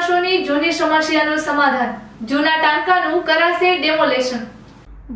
સમસ્યાનું સમાધાન. જૂના ટાંકાનું કરાશે ડેમોલેશન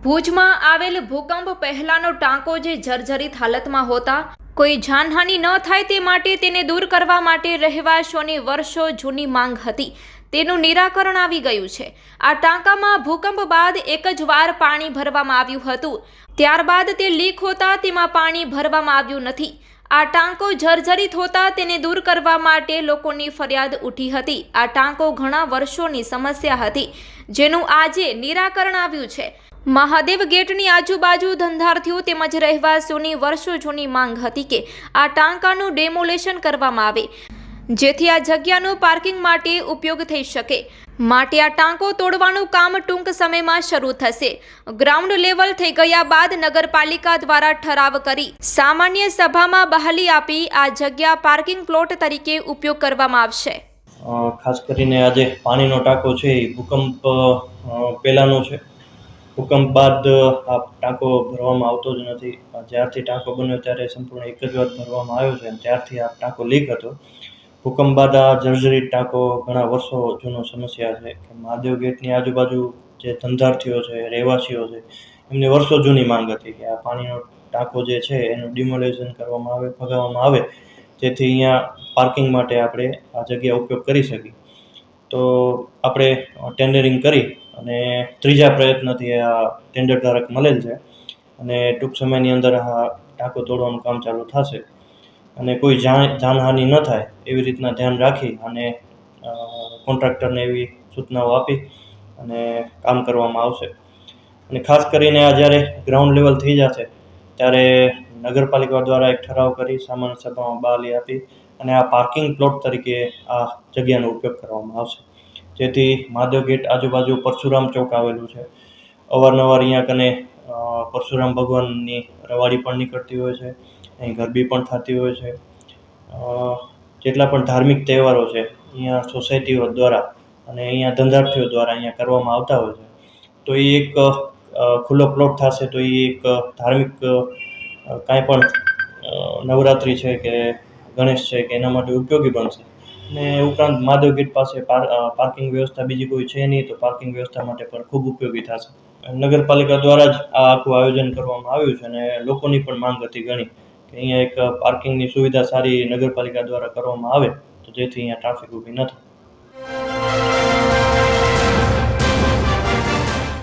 ભુજમાં આવેલ ભૂકંપ પહેલાનો ટાંકો જે જર્જરિત હાલતમાં હોતા, કોઈ જાનહાનિ ન થાય તે માટે તેને દૂર કરવા માટે રહેવાસીઓની વર્ષો જૂની માંગ હતી. તેનું નિરાકરણ આવી ગયું છે. આ ટાંકામાં ભૂકંપ બાદ એક જ વાર પાણી ભરવામાં આવ્યું હતું. ત્યારબાદ તે લીક હોતા તેમાં પાણી ભરવામાં આવ્યું નથી. આ ટાંકો જર્જરિત હોતા તેને દૂર કરવા માટે લોકોની ફરિયાદ ઉઠી હતી. આ ટાંકો ઘણા વર્ષોની સમસ્યા હતી, જેનું આજે નિરાકરણ આવ્યું છે. મહાદેવ ગેટની આજુબાજુ ધંધાર્થીઓ તેમજ રહેવાસીઓની વર્ષો જૂની માંગ હતી કે આ ટાંકાનું ડેમોલેશન કરવામાં આવે. જેથી આ જગ્યાનો પાર્કિંગ માટે ઉપયોગ થઈ શકે. માટે આ ટાંકો તોડવાનું કામ ટૂંક સમયમાં શરૂ થશે. ગ્રાઉન્ડ લેવલ થઈ ગયા બાદ નગરપાલિકા દ્વારા ઠરાવ કરી. સામાન્ય સભામાં બહાલી આપી આ જગ્યા પાર્કિંગ પ્લોટ તરીકે ઉપયોગ કરવામાં આવશે. ખાસ કરીને આજે પાણીનો ટાંકો છે એ ભૂકંપ પહેલાંનો છે. ભૂકંપ બાદ આ ટાંકો ભરવામાં આવતો જ નથી. જ્યારથી ટાંકો બન્યો ત્યારે સંપૂર્ણ એક જ વાર ભરવામાં આવ્યો છે ત્યારથી આ ટાંકો લીક હતો. ભૂકંપ આ જર્જરિત ટાંકો ઘણા વર્ષો જૂનો સમસ્યા છે કે મહાદેવ ગેટની આજુબાજુ જે ધંધાર્થીઓ છે, રહેવાસીઓ છે, એમની વર્ષો જૂની માંગ હતી કે આ પાણીનો ટાંકો જે છે એનું ડિમોલેશન કરવામાં આવે, ભગાવવામાં આવે, જેથી અહીંયા પાર્કિંગ માટે આપણે આ જગ્યા ઉપયોગ કરી શકીએ. તો આપણે ટેન્ડરિંગ કરી અને ત્રીજા પ્રયત્નથી આ ટેન્ડર ધારક મળેલ છે અને ટૂંક સમયની અંદર આ ટાંકો તોડવાનું કામ ચાલુ થશે. અને કોઈ જાન જાનહાનિ ન થાય એવી રીતના ધ્યાન રાખી અને કોન્ટ્રાક્ટરને એવી સૂચનાઓ આપી અને કામ કરવામાં આવશે. અને ખાસ કરીને આ જ્યારે ગ્રાઉન્ડ લેવલ થઈ જશે, ત્યારે નગરપાલિકા દ્વારા એક ઠરાવ કરી સામાન્ય સભામાં બહાલી આપી અને આ પાર્કિંગ પ્લોટ તરીકે આ જગ્યાનો ઉપયોગ કરવામાં આવશે. જેથી મહાદેવ ગેટ આજુબાજુ પરશુરામ ચોક આવેલું છે. અવારનવાર અહીંયા કને પરશુરામ ભગવાનની રવાડી પણ નીકળતી હોય છે, અહીં ગરબી પણ થતી હોય છે. જેટલા પણ ધાર્મિક તહેવારો છે, અહીંયા સોસાયટીઓ દ્વારા અને અહીંયા ધંધાર્થીઓ દ્વારા અહીંયા કરવામાં આવતા હોય છે, તો એ એક ખુલ્લો પ્લોટ થશે તો એ એક ધાર્મિક કાંઈ પણ નવરાત્રિ છે કે ગણેશ છે કે એના માટે ઉપયોગી બનશે. ને ઉપરાંત મહાદેવ ગેટ પાસે પાર્કિંગ વ્યવસ્થા બીજી કોઈ છે નહીં, તો પાર્કિંગ વ્યવસ્થા માટે પણ ખૂબ ઉપયોગી થશે. નગરપાલિકા દ્વારા જ આ આખું આયોજન કરવામાં આવ્યું છે અને લોકોની પણ માંગ હતી ઘણી કે અહીંયા એક પાર્કિંગની સુવિધા સારી નગરપાલિકા દ્વારા કરવામાં આવે, તો જેથી અહીંયા ટ્રાફિક ઊભી ન થાય.